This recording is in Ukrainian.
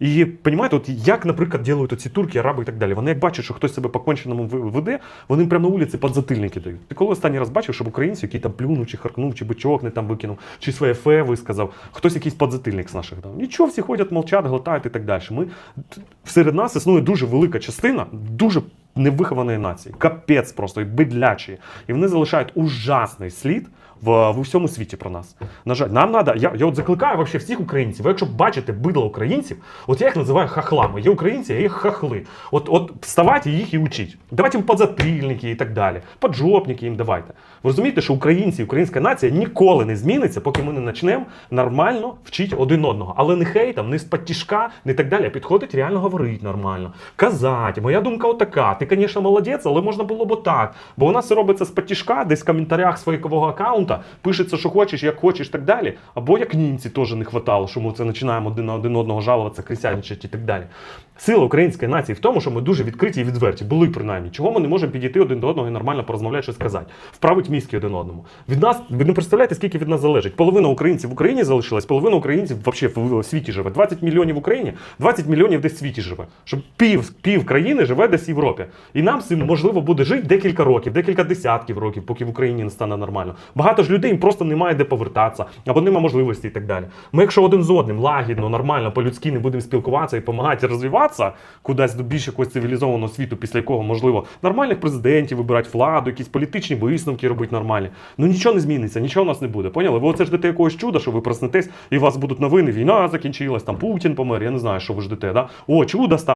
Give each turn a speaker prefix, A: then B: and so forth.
A: І понімаєте, от як, наприклад, ділають оці турки, араби і так далі. Вони як бачать, що хтось себе по конченому веде, вони прямо на вулиці подзатильники дають. Ти коли останній раз бачив, щоб українці, який там плюнув, чи харкнув, чи бичок не там викинув, чи своє фе висказав, хтось якийсь подзатильник з наших дав. Нічого, всі ходять, мовчать, глотають і так далі. Ми серед нас існує дуже велика частина, дуже невихованої нації, капець просто і бидлячі. І вони залишають ужасний слід в, в усьому світі про нас. На жаль, нам треба. Я, я от закликаю вообще всіх українців. Ви якщо бачите бидло українців, от я їх називаю хахлами. Є українці, а є хахли. От, от вставайте їх і учіть. Давайте їм подзатильники і так далі. Поджопники їм давайте. Ви розумієте, що українці, українська нація ніколи не зміниться, поки ми не почнемо нормально вчити один одного. Але не хейтом, не з-під тішка, не так далі. А підходить реально говорити нормально. Казати, моя думка отака. Ти, звісно, молодець, але можна було б отак. Бо у нас це робиться з-під десь в коментарях своєкового аккаунта пишеться, що хочеш, як хочеш, так далі. Або як німці теж не хватало, що ми це починаємо один на один одного жалуватися, крисяничати і так далі. Сила української нації в тому, що ми дуже відкриті і відверті, були принаймні. Чого ми не можемо підійти один до одного і нормально порозмовляти, щось сказати, вправить мізки один одному. Від нас ви не представляєте, скільки від нас залежить. Половина українців в Україні залишилась, половина українців взагалі в світі живе. 20 мільйонів в Україні, 20 мільйонів десь в світі живе. Щоб пів, пів країни живе десь в Європі. І нам цим можливо буде жити декілька років, декілька десятків років, поки в Україні не стане нормально. Багато ж людей їм просто немає де повертатися, або немає можливості і так далі. Ми, якщо один з одним лагідно, нормально, по-людськи не будемо спілкуватися і допомагати розвиватися кудись до більш якогось цивілізованого світу, після якого можливо нормальних президентів вибирати владу, якісь політичні висновки робити нормальні. Ну нічого не зміниться, нічого у нас не буде. Поняли? Ви оце ждете якогось чуда, що ви проснетесь, і у вас будуть новини, війна закінчилась, там Путін помер. Я не знаю, що ви ждете. Да? О, чудо стало.